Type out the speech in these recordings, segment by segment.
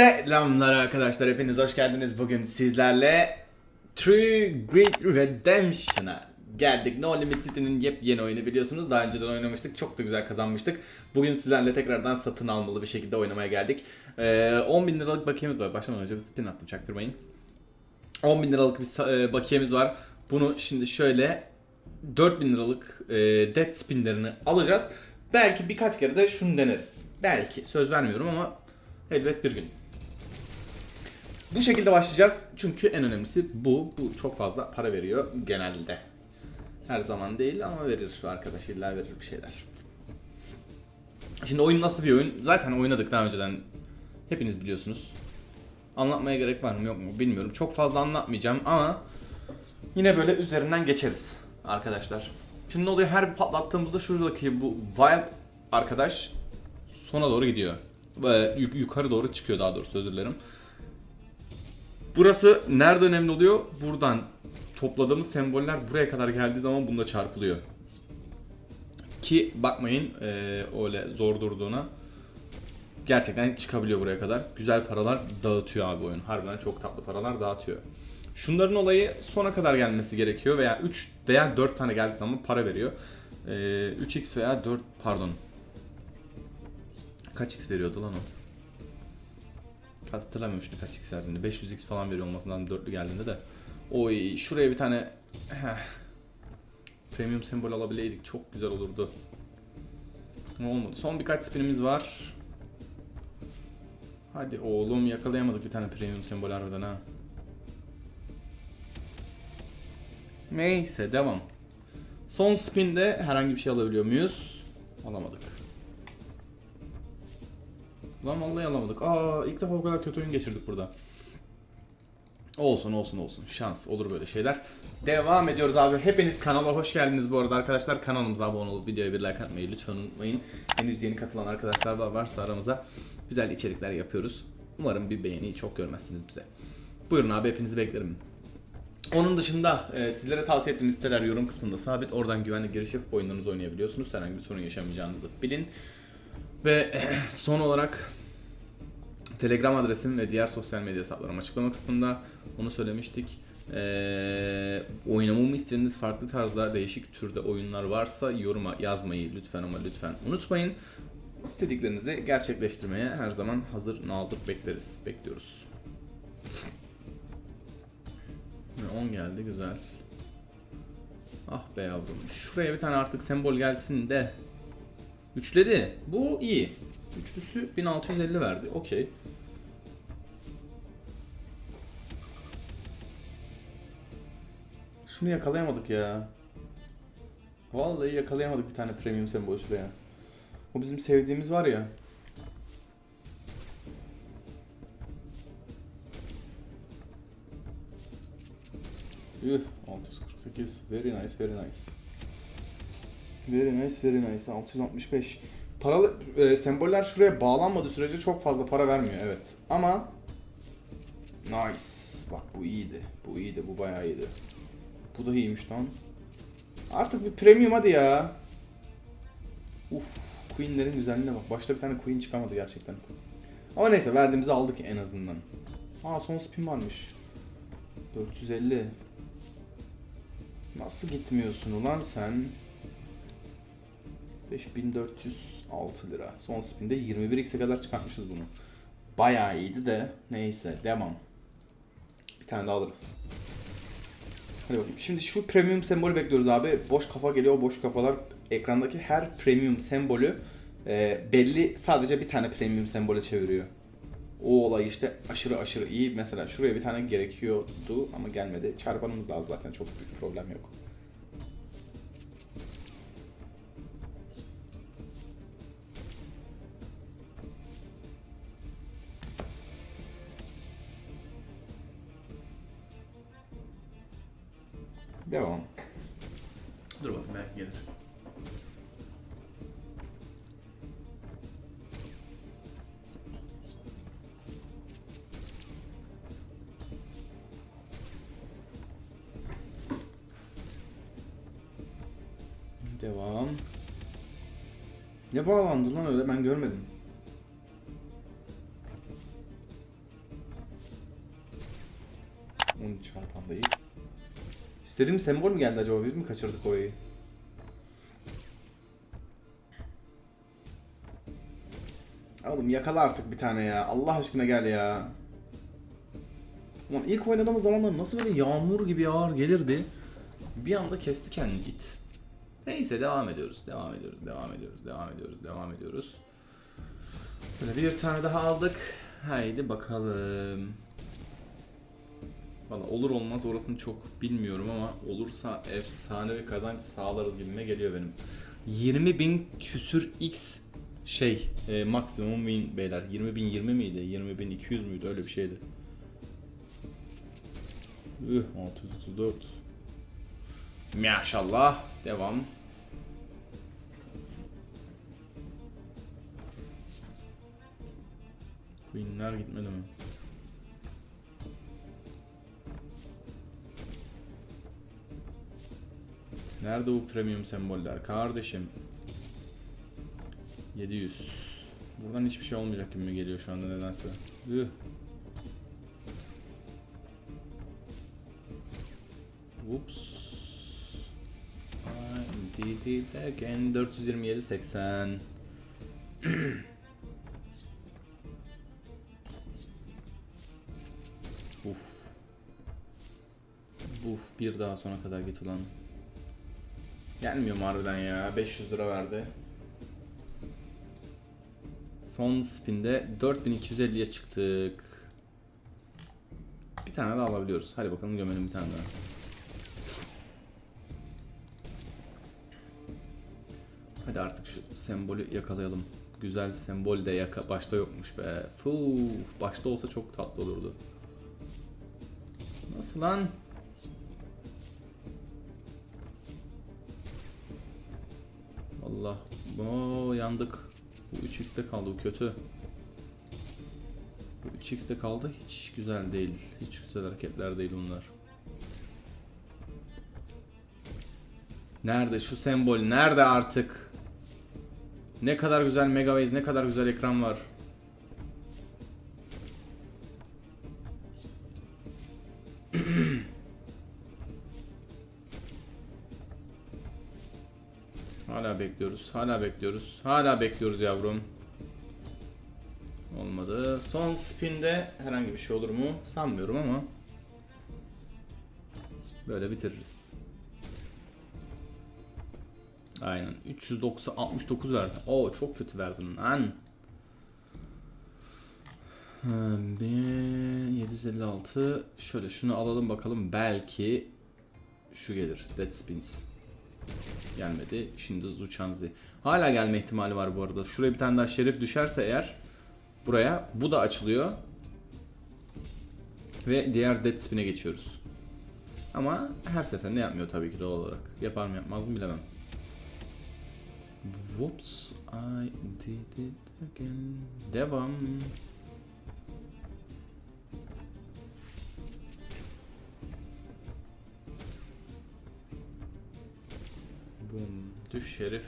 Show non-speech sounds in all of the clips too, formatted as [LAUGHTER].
Selamlar arkadaşlar hepiniz hoş geldiniz. Bugün sizlerle True Grit Redemption'a geldik. No Limit City'nin yepyeni oyunu biliyorsunuz. Daha önceden oynamıştık. Çok da güzel kazanmıştık. Bugün sizlerle tekrardan satın almalı bir şekilde oynamaya geldik. Ee, 10 bin liralık bakiyemiz var. Başlamadan önce bir spin attım çaktırmayın. 10 bin liralık bir e, bakiyemiz var. Bunu şimdi şöyle 4 bin liralık e, dead spinlerini alacağız. Belki birkaç kere de şunu deneriz. Belki söz vermiyorum ama elbet bir gün. Bu şekilde başlayacağız. Çünkü en önemlisi bu. Bu çok fazla para veriyor genelde. Her zaman değil ama verir arkadaş illa verir bir şeyler. Şimdi oyun nasıl bir oyun? Zaten oynadık daha önceden. Hepiniz biliyorsunuz. Anlatmaya gerek var mı yok mu bilmiyorum. Çok fazla anlatmayacağım ama yine böyle üzerinden geçeriz arkadaşlar. Şimdi ne oluyor? Her bir patlattığımızda şuradaki bu wild arkadaş sona doğru gidiyor. Ve yuk- yukarı doğru çıkıyor daha doğrusu özür dilerim. Burası nerede önemli oluyor? Buradan topladığımız semboller buraya kadar geldiği zaman bunda çarpılıyor. Ki bakmayın eee, öyle zor durduğuna. Gerçekten çıkabiliyor buraya kadar. Güzel paralar dağıtıyor abi oyun. Harbiden çok tatlı paralar dağıtıyor. Şunların olayı sona kadar gelmesi gerekiyor veya 3 veya 4 tane geldiği zaman para veriyor. Eee 3x veya 4 pardon. Kaç x veriyordu lan o? Hatırlamıyorum şimdi kaç x verdiğini. 500x falan veriyor olması lazım dörtlü geldiğinde de. Oy şuraya bir tane heh, premium sembol alabileydik çok güzel olurdu. Ama olmadı. Son birkaç spinimiz var. Hadi oğlum yakalayamadık bir tane premium sembol harbiden ha. Neyse devam. Son spinde herhangi bir şey alabiliyor muyuz? Alamadık. Lan vallahi alamadık. Aa ilk defa bu kadar kötü oyun geçirdik burada. Olsun olsun olsun. Şans olur böyle şeyler. Devam ediyoruz abi. Hepiniz kanala hoş geldiniz bu arada arkadaşlar. Kanalımıza abone olup videoya bir like atmayı lütfen unutmayın. Henüz yeni katılan arkadaşlar da varsa aramıza güzel içerikler yapıyoruz. Umarım bir beğeni çok görmezsiniz bize. Buyurun abi hepinizi beklerim. Onun dışında e, sizlere tavsiye ettiğim siteler yorum kısmında sabit. Oradan güvenli giriş yapıp oyunlarınızı oynayabiliyorsunuz. Herhangi bir sorun yaşamayacağınızı bilin. Ve [CLEARS THROAT] son olarak Telegram adresim ve diğer sosyal medya hesaplarım açıklama kısmında. Onu söylemiştik. Ee, oynamamı istediğiniz farklı tarzda değişik türde oyunlar varsa yoruma yazmayı lütfen ama lütfen unutmayın. İstediklerinizi gerçekleştirmeye her zaman hazır nazır bekleriz. Bekliyoruz. 10 geldi güzel. Ah be yavrum. Şuraya bir tane artık sembol gelsin de. Üçledi. Bu iyi. Üçlüsü 1650 verdi. Okey. Şunu yakalayamadık ya. Vallahi yakalayamadık bir tane premium sembol şuraya. O bizim sevdiğimiz var ya. Üh 648 very nice very nice. Very nice very nice 665. Paralı e, semboller şuraya bağlanmadığı sürece çok fazla para vermiyor evet. Ama nice. Bak bu iyiydi. Bu iyiydi. Bu bayağı iyiydi. Bu da iyiymiş lan. Artık bir premium hadi ya. Uf, Queen'lerin güzelliğine bak. Başta bir tane Queen çıkamadı gerçekten. Ama neyse verdiğimizi aldık en azından. Aa son spin varmış. 450. Nasıl gitmiyorsun ulan sen? 5406 lira. Son spinde 21x'e kadar çıkartmışız bunu. Bayağı iyiydi de neyse devam. Bir tane daha alırız. Hadi bakayım. Şimdi şu premium sembolü bekliyoruz abi. Boş kafa geliyor. Boş kafalar ekrandaki her premium sembolü e, belli sadece bir tane premium sembole çeviriyor. O olay işte aşırı aşırı iyi. Mesela şuraya bir tane gerekiyordu ama gelmedi. Çarpanımız da az zaten çok büyük problem yok. gelir. Devam. Ne bağlandı lan öyle ben görmedim. Onun çarpandayız. İstediğim sembol mü geldi acaba? Biz mi kaçırdık orayı? Oğlum yakala artık bir tane ya. Allah aşkına gel ya. Ulan ilk oynadığımız zamanlar nasıl böyle yağmur gibi yağar gelirdi. Bir anda kesti kendini git. Neyse devam ediyoruz. Devam ediyoruz. Devam ediyoruz. Devam ediyoruz. Devam ediyoruz. Böyle bir tane daha aldık. Haydi bakalım. Valla olur olmaz orasını çok bilmiyorum ama olursa efsane bir kazanç sağlarız gibime geliyor benim. 20 bin küsür x şey e, maksimum win beyler 20 bin 20 miydi 20 bin 200 müydü öyle bir şeydi. Üh 634 Maşallah devam. Queen'ler gitmedi mi? Nerede bu premium semboller kardeşim? 700. Buradan hiçbir şey olmayacak gibi mi geliyor şu anda nedense. Üh. Whoops. İt again. 427 80. Uf. Uf bir daha sona kadar git ulan. Gelmiyor harbiden ya? 500 lira verdi. Son spinde 4250'ye çıktık. Bir tane daha alabiliyoruz. Hadi bakalım gömelim bir tane daha. Hadi artık şu sembolü yakalayalım. Güzel sembol de yaka başta yokmuş be. Fuf, başta olsa çok tatlı olurdu. Nasıl lan? Allah. Oo yandık. Bu 3x'te kaldı. Bu kötü. Bu 3x'te kaldı. Hiç güzel değil. Hiç güzel hareketler değil bunlar. Nerede şu sembol? Nerede artık? Ne kadar güzel Megaways, ne kadar güzel ekran var. Hala bekliyoruz. Hala bekliyoruz. Hala bekliyoruz yavrum. Olmadı. Son spinde herhangi bir şey olur mu? Sanmıyorum ama. Böyle bitiririz. Aynen. 390 69 verdi. Oo çok kötü verdin lan. Hmm, bir 756 şöyle şunu alalım bakalım belki şu gelir Dead Spins gelmedi. Şimdi Zuchanzi hala gelme ihtimali var bu arada. Şuraya bir tane daha şerif düşerse eğer buraya bu da açılıyor. Ve diğer Dead Spin'e geçiyoruz. Ama her seferinde yapmıyor tabii ki doğal olarak. Yapar mı yapmaz mı bilemem. Whoops I did it again. Devam Boom. Düş şerif.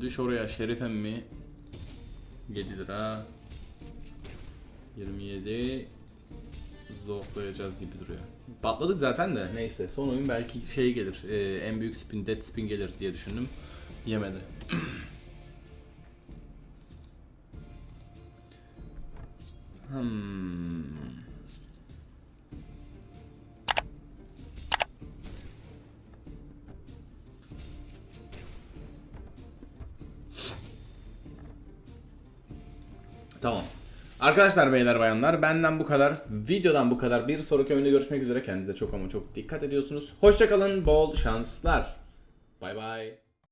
Düş oraya şerif emmi. 7 lira. 27 Zoklayacağız gibi duruyor. Patladık zaten de neyse son oyun belki şey gelir. e, en büyük spin dead spin gelir diye düşündüm. Yemedi. hmm. Tamam. Arkadaşlar beyler bayanlar benden bu kadar. Videodan bu kadar. Bir sonraki oyunda görüşmek üzere. Kendinize çok ama çok dikkat ediyorsunuz. Hoşçakalın. Bol şanslar. Bay bay.